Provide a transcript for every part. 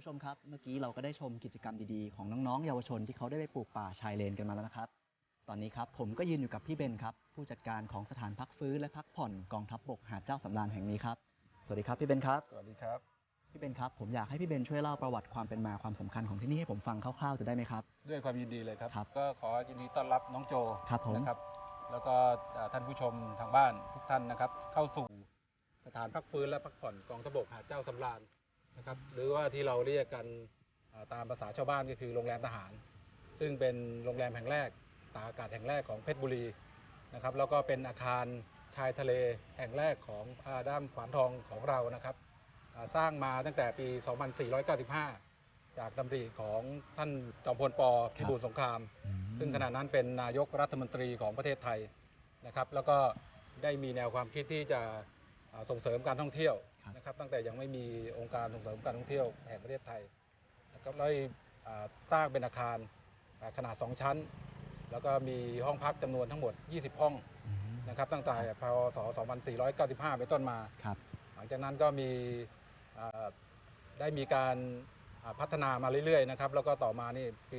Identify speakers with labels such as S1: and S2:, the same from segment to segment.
S1: ผู้ชมครับ เมื่อกี้เราก็ได้ชมกิจกรรมดีๆ ของน้องๆ เยาวชนที่เขาได้ไปปลูกป่าชายเลนกันมาแล้วนะครับ ตอนนี้ครับผมก็ยืนอยู่กับพี่เบนครับ ผู้จัดการของสถานพักฟื้นและพักผ่อนกองทัพบบกหาดเจ้าสำราญแห่งนี้ครับ สวัสดีครับพี่เบนครับ
S2: สวัสดีครับ
S1: พี่เบนครับผมอยากให้พี่เบนช่วยเล่าประวัติความเป็นมาความสำคัญของที่นี่ให้ผมฟังคร่าวๆจะได้ไหมครับ
S2: ด้วยความยินดีเลยครับ
S1: ครับ
S2: ก็ขอยินดีต้อนรับน้องโจ
S1: ครับผม
S2: นะครับ แล้วก็เอ่อท่านผู้ชมทางบ้านทุกท่านนะครับ เข้าสู่สถานพักฟื้นและพักผ่อนกองทพบกหาดเจ้าสำราญ นะครับหรือว่าที่เราเรียกกันเอ่อตามภาษาชาวบ้านก็คือโรงแรมทหาร ซึ่งเป็นโรงแรมแห่งแรกตากอากาศแห่งแรกของเพชรบุรีนะครับแล้วก็เป็นอาคารชายทะเลแห่งแรกของอาด้ามขวานทองของเรานะครับอ่าสร้างมาตั้งแต่ปี 2495 จากดำริของท่านจอมพลปพิบูลสงคราม ซึ่งขณะนั้นเป็นนายกรัฐมนตรีของประเทศไทยนะครับแล้วก็ได้มีแนวความคิดที่จะอ่า ส่งเสริมการท่องเที่ยว
S1: ครับ
S2: นะครับตั้งแต่ยังไม่มีองค์การส่งเสริมการท่องเที่ยวแห่งประเทศไทยนะครับแล้วได้อ่าสร้างเป็นอาคารอ่าขนาด 2 ชั้น แล้วก็มีห้องพักจำนวนทั้งหมด 20 ห้อง
S1: อืม
S2: นะครับตั้งแต่พศ 2495 เป็นต้นมา
S1: ครับ
S2: หลังจากนั้นก็มีอ่าได้มีการอ่าพัฒนามาเรื่อยๆนะครับแล้วก็ต่อมานี่ปี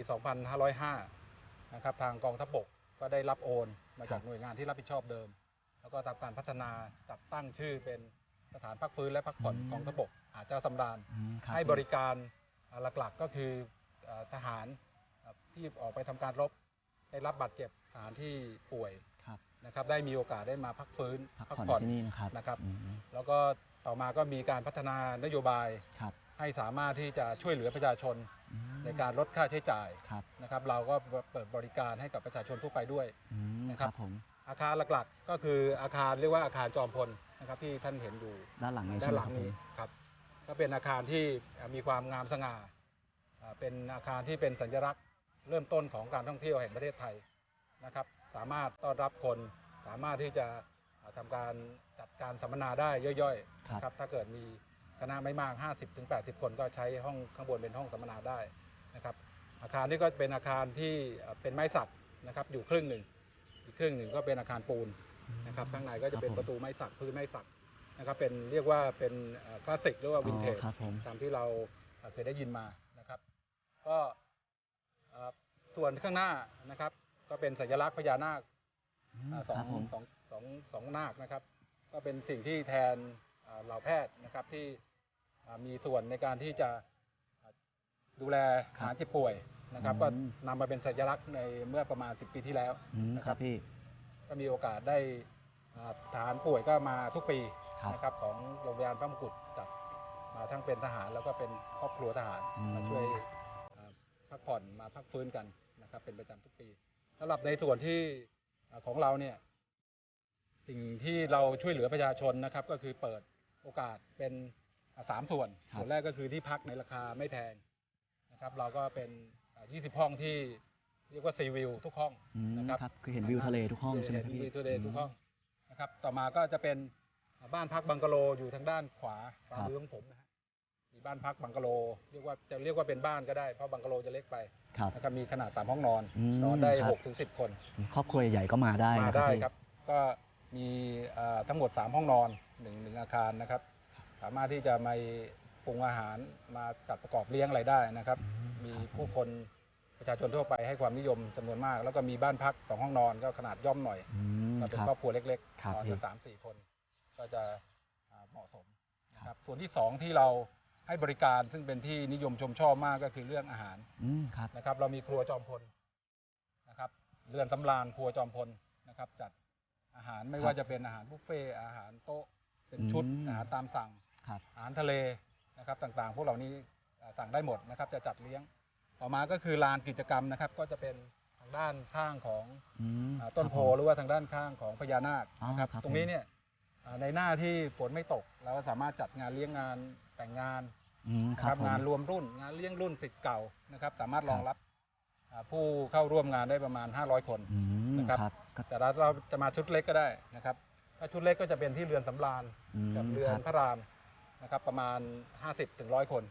S2: 2505 นะครับทางกองทัพบกก็ได้รับโอนมาจาก
S1: ครับ
S2: หน่วยงานที่รับผิดชอบเดิม แล้วก็ทำการพัฒนาจัดตั้งชื่อเป็นสถานพักฟื้นและพักผ่อนกองทัพบกอาจเจ้าสำราญ
S1: อืมครับ
S2: ให้บริการอ่าหลักๆก็คืออ่าทหารอ่าที่ออกไปทำการรบได้รับบาดเจ็บทหารที่ป่วย
S1: ครับ
S2: นะครับได้มีโอกาสได้มาพักฟื้น
S1: พักผ่อนที่นี่นะครับ
S2: นะครับ
S1: อืม
S2: แล้วก็ต่อมาก็มีการพัฒนานโยบาย
S1: ครับ
S2: ให้สามารถที่จะช่วยเหลือประชาชน
S1: อืม
S2: ในการลดค่าใช้จ่าย
S1: ครับ
S2: นะครับ เราก็เปิดบริการให้กับประชาชนทั่วไปด้วย
S1: อืม
S2: นะ
S1: ค
S2: ครั
S1: รับบผม
S2: อาคารหลักๆ ก็คืออาคารเรียกว่าอาคารจอมพลนะครับที่ท่านเห็นอยู่
S1: ด้านหลังนี้
S2: ด้า
S1: ใช่
S2: น
S1: ไหม
S2: หลั
S1: ค
S2: ง
S1: รับผ
S2: นี้
S1: ม
S2: ครับก็เป็นอาคารที่มีความงามสง่าอ่าเป็นอาคารที่เป็นสัญลักษณ์เริ่มต้นของการท่องเที่ยวแห่งประเทศไทยนะครับ สามารถต้อนรับคนสามารถที่จะอ่าทำการจัดการสัมมนาได้ย่อยๆ
S1: ครับ
S2: นะครับถ้าเกิดมีคณะไม่มาก 50-80 คนก็ใช้ห้องข้างบนเป็นห้องสัมมนาได้นะครับอาคารนี้ก็เป็นอาคารที่เอ่อเป็นไม้สักนะครับอยู่ครึ่งหนึ่ง อีกครึ่งหนึ่งก็เป็นอาคารปูนนะครับข้างในก็จะเป็น
S1: ครับผม
S2: ประตูไม้สักพื้นไม้สักนะครับเป็นเรียกว่าเป็นเอ่อคลาสสิกหรือว่าวินเทจ
S1: อ๋อครับผม
S2: ตามที่เราเอ่อเคยได้ยินมานะครับ ก็เอ่อส่วนข้างหน้านะครับ ก็เป็นสัญลักษณ์พญานาค
S1: อืม
S2: อ่าสอ
S1: ค
S2: ง
S1: รับผม
S2: สองสองสองนาคนะครับ ก็เป็นสิ่งที่แทนเอ่อเหล่าแพทย์นะครับที่อ่ามีส่วนในการที่จะอ่าดูแลหาเจ็บป่วย นะครับ ก็นำมาเป็นสัญลักษณ์ในเมื่อประมาณ 10 ปีที่แล้ว
S1: อืม
S2: นะ
S1: ค
S2: ครั
S1: รับบพี่
S2: ก็มีโอกาสได้อ่าทหารป่วยก็มาทุกปี
S1: ครับ
S2: นะครับของโรงพยาบาลพระมงกุฎจัดมาทั้งเป็นทหารแล้วก็เป็นครอบครัวทหาร
S1: อืม
S2: มาช่วยอ่าพักผ่อนมาพักฟื้นกันนะครับเป็นประจำทุกปีสำหรับในส่วนที่อ่าของเราเนี่ยสิ่งที่เราช่วยเหลือประชาชนนะครับ ก็คือเปิดโอกาสเป็นอ่าสามส่วน
S1: ครับ
S2: ส่วนแรกก็คือที่พักในราคาไม่แพงนะครับ เราก็เป็นอ่า 20 ห้องที่เรียกว่าซีวิวทุกห้อง
S1: อืม
S2: นะครับ
S1: ครับคือเห็นวิวทะเลทุกห้องใช่ไหมครับ
S2: เห็น
S1: พี่
S2: วิวทะเลทุกห้องนะครับ ต่อมาก็จะเป็นบ้านพักบังกะโลอยู่ทางด้านขวาขวามือของผมนะฮะมีบ้านพักบังกะโลเรียกว่าจะเรียกว่าเป็นบ้านก็ได้เพราะบังกะโลจะเล็กไป
S1: ครับ
S2: นะครับมีขนาด 3 ห้องนอน
S1: อืม
S2: นอนได้
S1: ครับ
S2: 6ถึง10คน
S1: ครอบครัวใหญ่ๆก็มาได้
S2: มา
S1: นะ
S2: ได้
S1: พี่
S2: ครับ ก็มีเอ่อทั้งหมด 3 ห้องนอนหนึ่งหนึ่งอาคารนะครับ สามารถที่จะมา ปรุงอาหารมาจัดประกอบเลี้ยงอะไรได้นะครับ
S1: อื
S2: มี
S1: ครับ
S2: ผู้คนประชาชนทั่วไปให้ความนิยมจำนวนมาก แล้วก็มีบ้านพักสองห้องนอนก็ขนาดย่อมหน่อย
S1: อืม
S2: ก็เป็น
S1: ครับ
S2: ครอบครัวเล็ก
S1: ครับ
S2: ๆนอน
S1: พี่
S2: กันสามสี่คน ก็จะอ่าเหมาะสมนะครับส่วนที่สองที่เราให้บริการซึ่งเป็นที่นิยมชมชอบมากก็คือเรื่องอาหาร
S1: อืมครับ
S2: นะครับเรามีครัวจอมพลนะครับเรือนสำราญครัวจอมพลนะครับ จัดอาหารไม่
S1: ครับ
S2: ว่าจะเป็นอาหารบุฟเฟ่ต์อาหารโต๊ะเป็นชุด
S1: อืม
S2: อาหารตามสั่ง
S1: ครับ
S2: อาหารทะเล นะครับต่างๆ พวกเหล่านี้อ่าสั่งได้หมดนะครับ จะจัดเลี้ยงต่อมาก็คือลานกิจกรรมนะครับ ก็จะเป็นทางด้านข้างของ
S1: อืม
S2: อ่าต้นโพ
S1: ครับผม
S2: หรือว่าทางด้านข้างของพญานาค
S1: อ๋อ
S2: นะครับ
S1: ครับ
S2: ตรงนี้เนี่ยอ่าในหน้าที่ฝนไม่ตก เราก็สามารถจัดงานเลี้ยงงานแต่งงาน
S1: อืม
S2: นะ
S1: ค
S2: ค
S1: รั
S2: รั
S1: บบผม
S2: งานรวมรุ่น งานเลี้ยงรุ่นสิทธิ์เก่านะครับ สามารถ
S1: ครับ
S2: รองรับอ่าผู้เข้าร่วมงานได้ประมาณ 500 คน
S1: อืม
S2: นะครับ
S1: ครับก็
S2: แต่เราเราจะมาชุดเล็กก็ได้นะครับ ถ้าชุดเล็กก็จะเป็นที่เรือนสำราญ
S1: อืม
S2: กับเรือ
S1: คนรับ
S2: พระราม นะครับประมาณ 50-100ถึง100 คน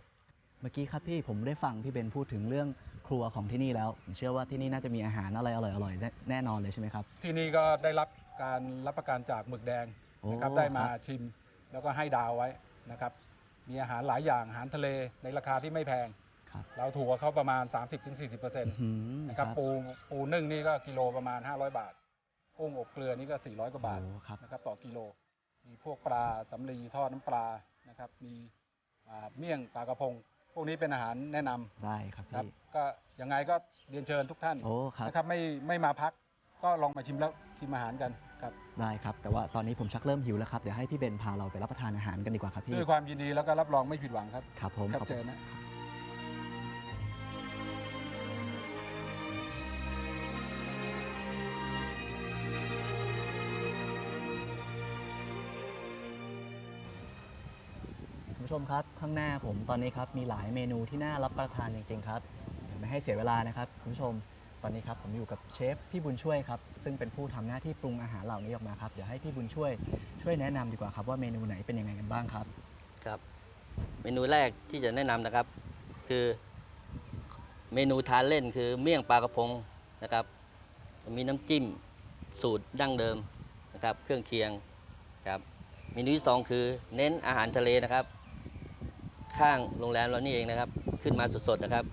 S1: เมื่อกี้ครับพี่ผมได้ฟังพี่เบนพูดถึงเรื่องครัวของที่นี่แล้วผมเชื่อว่าที่นี่น่าจะมีอาหารอะไรอร่อยๆแน่แน่นอนเลยใช่ไหมครับ
S2: ที่นี่ก็ได้รับการรับประกันจากหมึกแดงนะครับ
S1: โอ้
S2: ได้มา
S1: ครับ
S2: ชิมแล้วก็ให้ดาวไว้นะครับมีอาหารหลายอย่างอาหารทะเลในราคาที่ไม่แพง
S1: ครับ
S2: เราถูกกว่าเขาประมาณ 30-40%
S1: อื้อหือ
S2: นะครับปูปูนึ่งนี่ก็กิโลประมาณ 500 บาทกุ้งอบเกลือนี่ก็ 400กว่าบาท
S1: โอ้ครับ
S2: นะครับต่อกิโล มีพวกปลาสำลีทอดน้ำปลา นะครับ มีอ่าเมี่ยงปลากระพง พวกนี้เป็นอาหารแนะนำ
S1: ได้ครับ
S2: ครับ
S1: พี่
S2: ก็ยังไงก็เรียนเชิญทุกท่าน
S1: โอ้ครับ
S2: นะครับไม่ไม่มาพักก็ลองมาชิมแล้วชิมอาหารกันครับ
S1: ได้ครับ แต่ว่าตอนนี้ผมชักเริ่มหิวแล้วครับ เดี๋ยวให้พี่เบนพาเราไปรับประทานอาหารกันดีกว่าครับพี่
S2: ด้วยความยินดีแล้วก็รับรองไม่ผิดหวังครับ
S1: ครับผม
S2: ครับ
S1: ขอบ
S2: เจ
S1: คุณ
S2: อนะ
S1: ผู้ชมครับ ข้างหน้าผมตอนนี้ครับมีหลายเมนูที่น่ารับประทานจริงๆครับเดี๋ยวไม่ให้เสียเวลานะครับคุณผู้ชมตอนนี้ครับผมอยู่กับเชฟพี่บุญช่วยครับซึ่งเป็นผู้ทำหน้าที่ปรุงอาหารเหล่านี้ออกมาครับเดี๋ยวให้พี่บุญช่วยช่วยแนะนำดีกว่าครับว่าเมนูไหนเป็นยังไงกันบ้างครับ
S3: ครับเมนูแรกที่จะแนะนำนะครับ คือเมนูทานเล่นคือเมี่ยงปลากระพงนะครับ มีน้ำจิ้มสูตรดั้งเดิมนะครับ เครื่องเคียงครับเมนูที่สองคือเน้นอาหารทะเลนะครับ ข้างโรงแรมเรานี่เองนะครับ ขึ้นมาสดๆนะครับ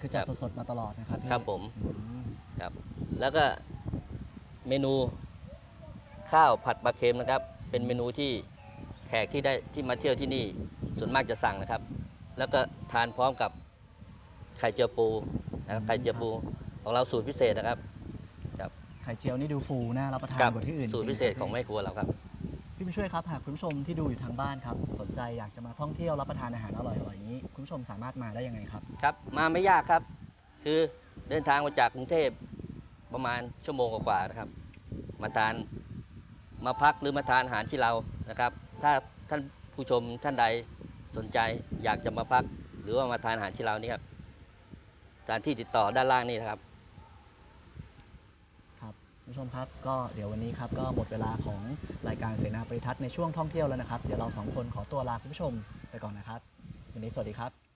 S1: คือจัดสดๆมาตลอดนะครับพี่
S3: ครับผม
S1: อืม
S3: ครับ แล้วก็เมนูข้าวผัดปลาเค็มนะครับ เป็นเมนูที่แขกที่ได้ที่มาเที่ยวที่นี่ส่วนมากจะสั่งนะครับ แล้วก็ทานพร้อมกับไข่เจียวปูนะครับไข่เจียวปูของเราสูตรพิเศษนะครับ ครับ
S1: ไข่เจียวนี่ดูฟูน่ารับประทาน
S3: กับ
S1: กว่าที่อื่น
S3: สูตร
S1: จงๆ
S3: พิเศษ
S1: คบ
S3: ของแม่ครัวเราครับ
S1: พี่บุญช่วยครับหากคุณผู้ชมที่ดูอยู่ทางบ้านครับ สนใจอยากจะมาท่องเที่ยวรับประทานอาหารอร่อยๆอย่างนี้ คุณผู้ชมสามารถมาได้ยังไงครับ
S3: ครับ มาไม่ยากครับ คือเดินทางมาจากกรุงเทพประมาณชั่วโมงกว่าๆนะครับ มาทานมาพักหรือมาทานอาหารที่เรานะครับ ถ้าท่านผู้ชมท่านใดสนใจอยากจะมาพัก หรือว่ามาทานอาหารที่เรานี่ครับสถานที่ติดต่อด้านล่างนี่นะครับ
S1: ชมครับก็เดี๋ยววันนี้ครับก็หมดเวลาของรายการเสนาปริทัศน์ในช่วงท่องเที่ยวแล้วนะครับ เดี๋ยวเราสองคนขอตัวลาคุณผู้ชมไปก่อนนะครับ วันนี้สวัสดีครับ